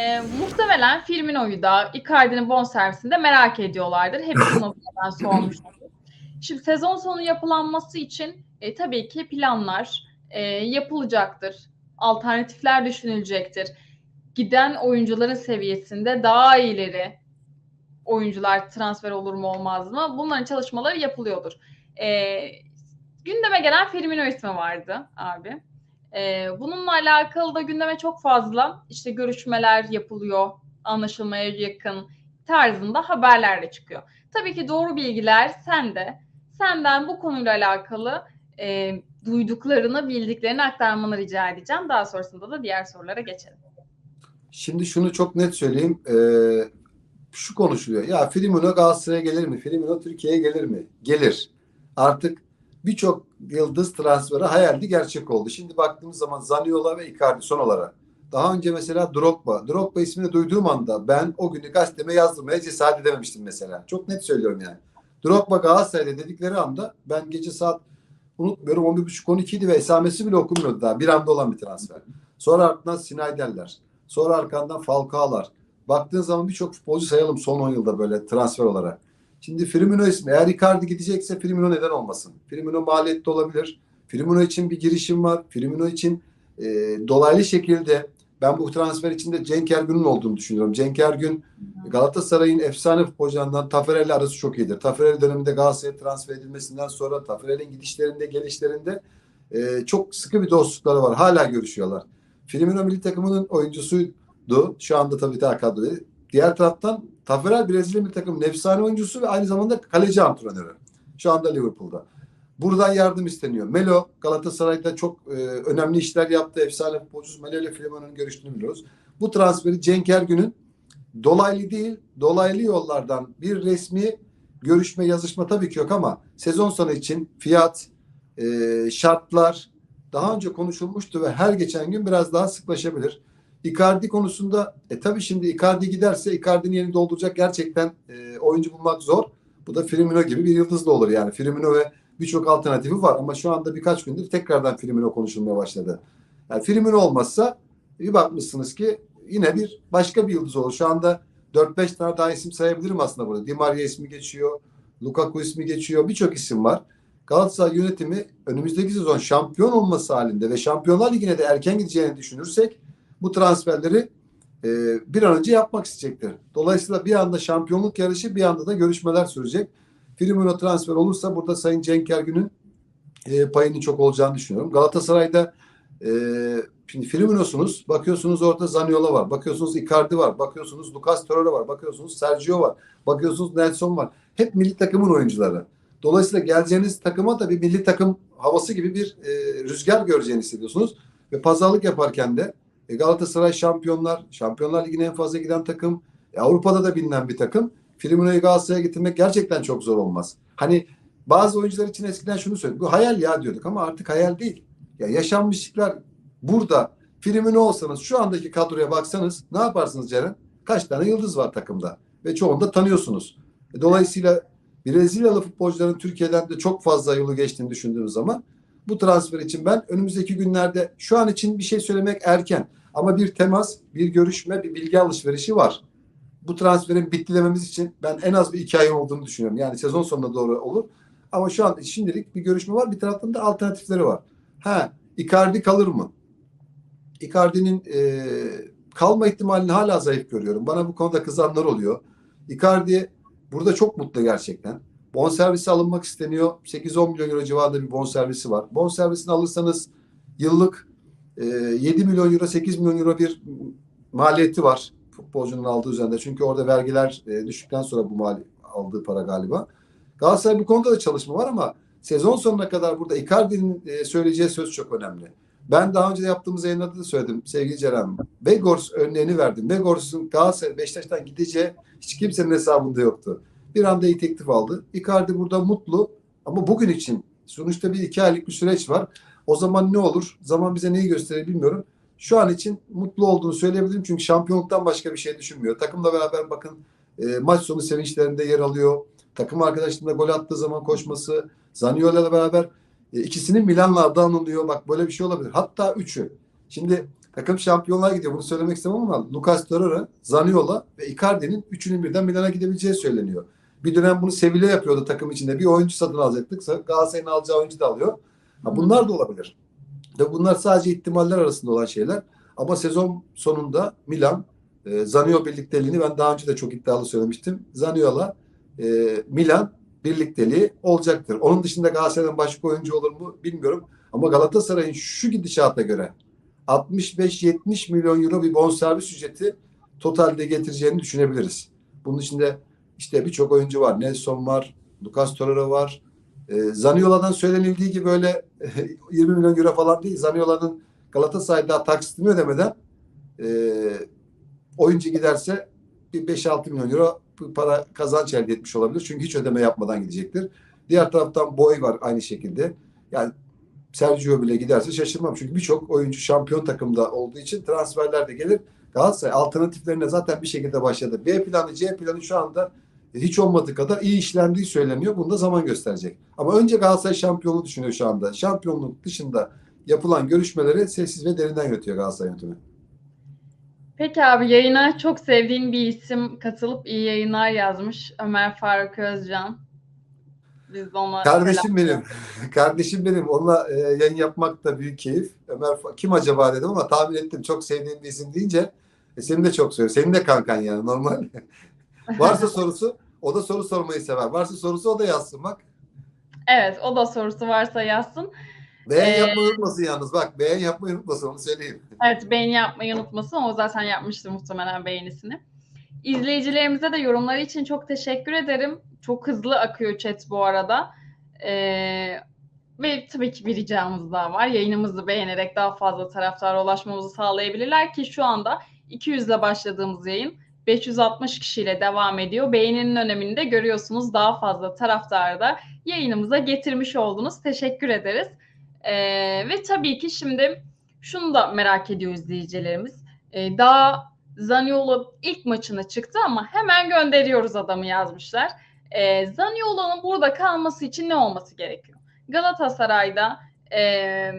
Ee, muhtemelen Firmino'yu da Icardi'nin bonservisini de merak ediyorlardır. Hepsi muhtemelen sormuştur. Şimdi sezon sonu yapılanması için e, tabii ki planlar e, yapılacaktır. Alternatifler düşünülecektir. Giden oyuncuların seviyesinde daha ileri oyuncular transfer olur mu olmaz mı? Bunların çalışmaları yapılıyordur. E, gündeme gelen Firmino ismi vardı abi. Ee, bununla alakalı da gündeme çok fazla işte görüşmeler yapılıyor, anlaşılmaya yakın tarzında haberler de çıkıyor. Tabii ki doğru bilgiler sende. Senden bu konuyla alakalı e, duyduklarını, bildiklerini aktarmanı rica edeceğim. Daha sonrasında da diğer sorulara geçelim. Şimdi şunu çok net söyleyeyim. Ee, şu konuşuluyor. Ya Firmino Galatasaray'a gelir mi? Firmino Türkiye'ye gelir mi? Gelir. Artık birçok yıldız transferi hayaldi gerçek oldu. Şimdi baktığımız zaman Zaniola ve Icardi son olarak. Daha önce mesela Drogba. Drogba ismini duyduğum anda ben o günü gazeteme yazdırmaya cesaret edememiştim mesela. Çok net söylüyorum yani. Drogba Galatasaray'da dedikleri anda ben gece saat unutmuyorum 11.30-12 idi ve esamesi bile okunmuyordu daha. Bir anda olan bir transfer. Sonra ardından Sinayderler. Sonra arkandan Falcao'lar. Baktığın zaman birçok futbolcu sayalım son 10 yılda böyle transfer olarak. Şimdi Firmino ismi. Eğer Icardi gidecekse Firmino neden olmasın? Firmino maliyetli olabilir. Firmino için bir girişim var. Firmino için e, dolaylı şekilde ben bu transfer içinde Cenk Ergün'ün olduğunu düşünüyorum. Cenk Ergün Galatasaray'ın efsane futbolcularından Taferel'le arası çok iyidir. Taferel döneminde Galatasaray'a transfer edilmesinden sonra Taferel'in gidişlerinde, gelişlerinde e, çok sıkı bir dostlukları var. Hala görüşüyorlar. Firmino milli takımının oyuncusuydu. Şu anda tabii daha kadroda. Diğer taraftan Taferel Brezilya milli takımının efsane oyuncusu ve aynı zamanda kaleci antrenörü. Şu anda Liverpool'da. Buradan yardım isteniyor. Melo Galatasaray'da çok e, önemli işler yaptı. Efsane futbolcusu Melo ile Firmino'nun görüştüğünü biliyoruz. Bu transferi Cenk Ergün'ün dolaylı değil, dolaylı yollardan bir resmi görüşme, yazışma tabii ki yok ama sezon sonu için fiyat, e, şartlar daha önce konuşulmuştu ve her geçen gün biraz daha sıklaşabilir. Icardi konusunda e tabii şimdi Icardi giderse Icardi'nin yerini dolduracak gerçekten e, oyuncu bulmak zor. Bu da Firmino gibi bir yıldız da olur yani. Firmino ve birçok alternatifi var ama şu anda birkaç gündür tekrardan Firmino konuşulmaya başladı. Yani Firmino olmazsa bir bakmışsınız ki yine bir başka bir yıldız olur. Şu anda 4-5 tane daha isim sayabilirim aslında burada. Di Maria ismi geçiyor. Lukaku ismi geçiyor. Birçok isim var. Galatasaray yönetimi önümüzdeki sezon şampiyon olması halinde ve Şampiyonlar Ligi'ne de erken gideceğini düşünürsek bu transferleri e, bir an önce yapmak isteyecektir. Dolayısıyla bir anda şampiyonluk yarışı bir anda da görüşmeler sürecek. Firmino transfer olursa burada Sayın Cenk Ergün'ün e, payının çok olacağını düşünüyorum. Galatasaray'da e, şimdi Firmino'sunuz. Bakıyorsunuz orada Zaniola var. Bakıyorsunuz Icardi var. Bakıyorsunuz Lucas Torreira var. Bakıyorsunuz Sergio var. Bakıyorsunuz Nelson var. Hep milli takımın oyuncuları. Dolayısıyla geleceğiniz takıma da bir milli takım havası gibi bir e, rüzgar göreceğini hissediyorsunuz. Ve pazarlık yaparken de e, Galatasaray şampiyonlar, Şampiyonlar Ligi'ne en fazla giden takım, e, Avrupa'da da bilinen bir takım. Firmino'yu Galatasaray'a getirmek gerçekten çok zor olmaz. Hani bazı oyuncular için eskiden şunu söyledik. Bu hayal ya diyorduk ama artık hayal değil. Ya yaşanmışlıklar burada. Firmino olsanız şu andaki kadroya baksanız ne yaparsınız Ceren? Kaç tane yıldız var takımda? Ve çoğunu da tanıyorsunuz. E, dolayısıyla Brezilyalı futbolcuların Türkiye'den de çok fazla yolu geçtiğini düşündüğümüz zaman bu transfer için ben önümüzdeki günlerde şu an için bir şey söylemek erken ama bir temas, bir görüşme, bir bilgi alışverişi var. Bu transferin bitti dememiz için ben en az bir iki ay olduğunu düşünüyorum. Yani sezon sonuna doğru olur. Ama şu an şimdilik bir görüşme var. Bir taraftan da alternatifleri var. Ha, Icardi kalır mı? Icardi'nin e, kalma ihtimalini hala zayıf görüyorum. Bana bu konuda kızanlar oluyor. Icardi burada çok mutlu gerçekten. Bonservisi alınmak isteniyor. 8-10 milyon euro civarında bir bonservisi var. Bonservisini alırsanız yıllık e, 7 milyon euro 8 milyon euro bir maliyeti var futbolcunun aldığı üzerinde. Çünkü orada vergiler e, düştükten sonra bu mali aldığı para galiba. Galatasaray bu konuda da çalışma var ama sezon sonuna kadar burada Icardi'nin e, söyleyeceği söz çok önemli. Ben daha önce de yaptığımız yayınlarda da söyledim sevgili Ceren. Begors örneğini verdim. Begors'un Galatasaray Beşiktaş'tan gideceği hiç kimsenin hesabında yoktu. Bir anda iyi teklif aldı. Icardi burada mutlu ama bugün için sonuçta bir iki aylık bir süreç var. O zaman ne olur? Zaman bize neyi gösterir bilmiyorum. Şu an için mutlu olduğunu söyleyebilirim çünkü şampiyonluktan başka bir şey düşünmüyor. Takımla beraber bakın e, maç sonu sevinçlerinde yer alıyor. Takım arkadaşlarına gol attığı zaman koşması, Zaniolo'yla beraber e, ikisinin Milan'la adı anılıyor. Bak böyle bir şey olabilir. Hatta üçü. Şimdi Takım şampiyonluğa gidiyor. Bunu söylemek istemem ama Lucas Torreira, Zaniola ve Icardi'nin üçünün birden Milan'a gidebileceği söyleniyor. Bir dönem bunu Sevilla yapıyordu takım içinde. Bir oyuncu satın alacaktık. Galatasaray'ın alacağı oyuncu da alıyor. Ha, bunlar da olabilir. Ve bunlar sadece ihtimaller arasında olan şeyler. Ama sezon sonunda Milan e, Zanio birlikteliğini ben daha önce de çok iddialı söylemiştim. Zanio'la e, Milan birlikteliği olacaktır. Onun dışında Galatasaray'dan başka oyuncu olur mu bilmiyorum. Ama Galatasaray'ın şu gidişata göre 65-70 milyon euro bir bonservis ücreti totalde getireceğini düşünebiliriz. Bunun içinde işte birçok oyuncu var. Nelson var, Lucas Torreira var. E, Zaniola'dan söylenildiği gibi böyle 20 milyon euro falan değil. Zaniola'nın Galatasaray'da taksitini ödemeden e, oyuncu giderse bir 5-6 milyon euro para kazanç elde etmiş olabilir. Çünkü hiç ödeme yapmadan gidecektir. Diğer taraftan Boy var aynı şekilde. Yani Sergio bile giderse şaşırmam. Çünkü birçok oyuncu şampiyon takımda olduğu için transferler de gelir. Galatasaray alternatiflerine zaten bir şekilde başladı. B planı, C planı şu anda hiç olmadığı kadar iyi işlendiği söyleniyor. Bunu da zaman gösterecek. Ama önce Galatasaray şampiyonluğu düşünüyor şu anda. Şampiyonluk dışında yapılan görüşmeleri sessiz ve derinden yönetiyor Galatasaray yönetimi. Peki abi yayına çok sevdiğin bir isim katılıp iyi yayınlar yazmış. Ömer Faruk Özcan. Biz de ona Kardeşim benim. Kardeşim benim. Onunla e, yayın yapmak da büyük keyif. Ömer kim acaba dedim ama tahmin ettim. Çok sevdiğim bir isim deyince e, seni de çok seviyorum. Senin de kankan yani normal. Varsa sorusu o da soru sormayı sever. Varsa sorusu o da yazsın bak. Evet o da sorusu varsa yazsın. Beğen Ee, yapmayı unutmasın yalnız. Bak beğen yapmayı unutmasın onu söyleyeyim. Evet beğeni yapmayı unutmasın. O zaten yapmıştı muhtemelen beğenisini. İzleyicilerimize de yorumları için çok teşekkür ederim. Çok hızlı akıyor chat bu arada. Ee, ve tabii ki bir ricamız daha var. Yayınımızı beğenerek daha fazla taraftara ulaşmamızı sağlayabilirler ki şu anda 200 ile başladığımız yayın 560 kişiyle devam ediyor. Beğeninin önemini de görüyorsunuz. Daha fazla taraftarı da yayınımıza getirmiş oldunuz. Teşekkür ederiz. Ee, ve tabii ki şimdi şunu da merak ediyor izleyicilerimiz. Ee, daha Zaniolo ilk maçına çıktı ama hemen gönderiyoruz adamı yazmışlar. Ee, Zaniolo'nun burada kalması için ne olması gerekiyor? Galatasaray'da e,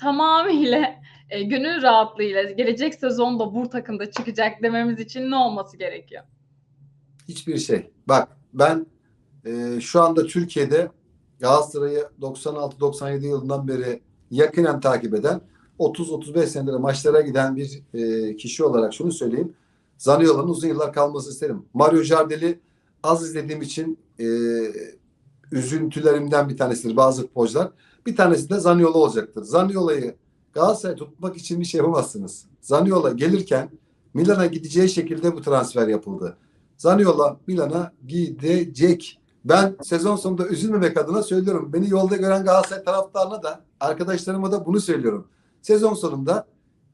tamamıyla e, gönül rahatlığıyla gelecek sezonda bu takımda çıkacak dememiz için ne olması gerekiyor? Hiçbir şey. Bak ben e, şu anda Türkiye'de Galatasaray'ı 96-97 yılından beri yakinen takip eden 30-35 senedir maçlara giden bir e, kişi olarak şunu söyleyeyim. Zaniolo'nun uzun yıllar kalması isterim. Mario Jardel'i az izlediğim için e, üzüntülerimden bir tanesidir bazı futbolcular. Bir tanesi de Zaniolo olacaktır. Zaniolo'yu Galatasaray tutmak için bir şey yapamazsınız. Zaniola gelirken Milan'a gideceği şekilde bu transfer yapıldı. Zaniola Milan'a gidecek. Ben sezon sonunda üzülmemek adına söylüyorum. Beni yolda gören Galatasaray taraftarına da arkadaşlarıma da bunu söylüyorum. Sezon sonunda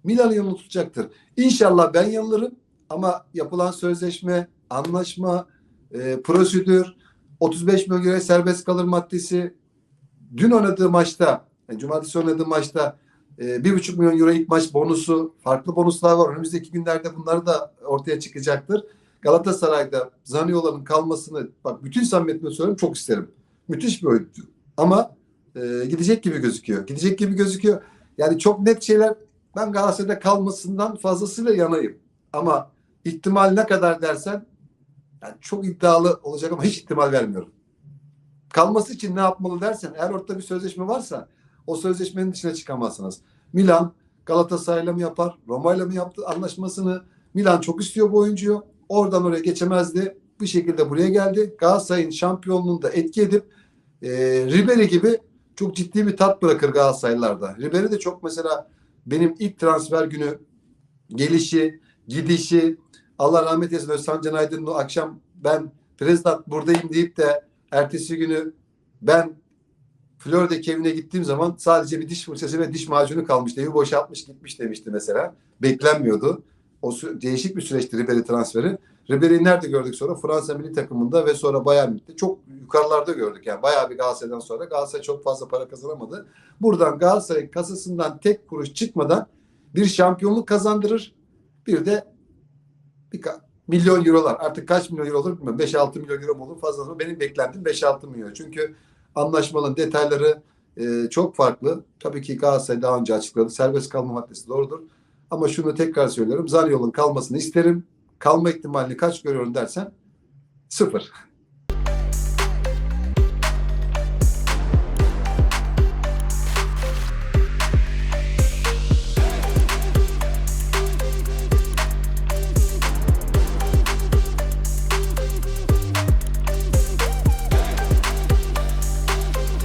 Milan'ı yanına tutacaktır. İnşallah ben yanılırım ama yapılan sözleşme, anlaşma, e, prosedür, 35 milyon euro serbest kalır maddesi dün oynadığı maçta, yani cumartesi oynadığı maçta e, bir buçuk milyon euro ilk maç bonusu, farklı bonuslar var. Önümüzdeki günlerde bunları da ortaya çıkacaktır. Galatasaray'da Zaniola'nın kalmasını bak bütün samimiyetimle söylüyorum çok isterim. Müthiş bir oyuncu. Ama e, gidecek gibi gözüküyor. Gidecek gibi gözüküyor. Yani çok net şeyler ben Galatasaray'da kalmasından fazlasıyla yanayım. Ama ihtimal ne kadar dersen yani çok iddialı olacak ama hiç ihtimal vermiyorum. Kalması için ne yapmalı dersen eğer ortada bir sözleşme varsa o sözleşmenin dışına çıkamazsınız. Milan Galatasaray'la mı yapar? Roma'yla mı yaptı anlaşmasını? Milan çok istiyor bu oyuncuyu. Oradan oraya geçemezdi. Bir şekilde buraya geldi. Galatasaray'ın şampiyonluğunda etki edip e, Ribery gibi çok ciddi bir tat bırakır Galatasaraylılarda. Ribery de çok mesela benim ilk transfer günü gelişi, gidişi, Allah rahmet eylesin Özcan Can akşam ben Prezident buradayım deyip de ertesi günü ben Florida'daki evine gittiğim zaman sadece bir diş fırçası ve diş macunu kalmıştı. Evi boşaltmış gitmiş demişti mesela. Beklenmiyordu. O değişik bir süreçti Ribery transferi. Ribery'i nerede gördük sonra? Fransa milli takımında ve sonra Bayern Münih'te. Çok yukarılarda gördük. Yani bayağı bir Galatasaray'dan sonra. Galatasaray çok fazla para kazanamadı. Buradan Galatasaray kasasından tek kuruş çıkmadan bir şampiyonluk kazandırır. Bir de bir milyon eurolar. Artık kaç milyon euro olur bilmiyorum. 5-6 milyon euro mu olur fazla mı? Benim beklentim 5-6 milyon. Çünkü anlaşmanın detayları e, çok farklı. Tabii ki Galatasaray daha önce açıkladı. Serbest kalma maddesi doğrudur. Ama şunu tekrar söylüyorum. Zanyol'un kalmasını isterim. Kalma ihtimalini kaç görüyorum dersen sıfır.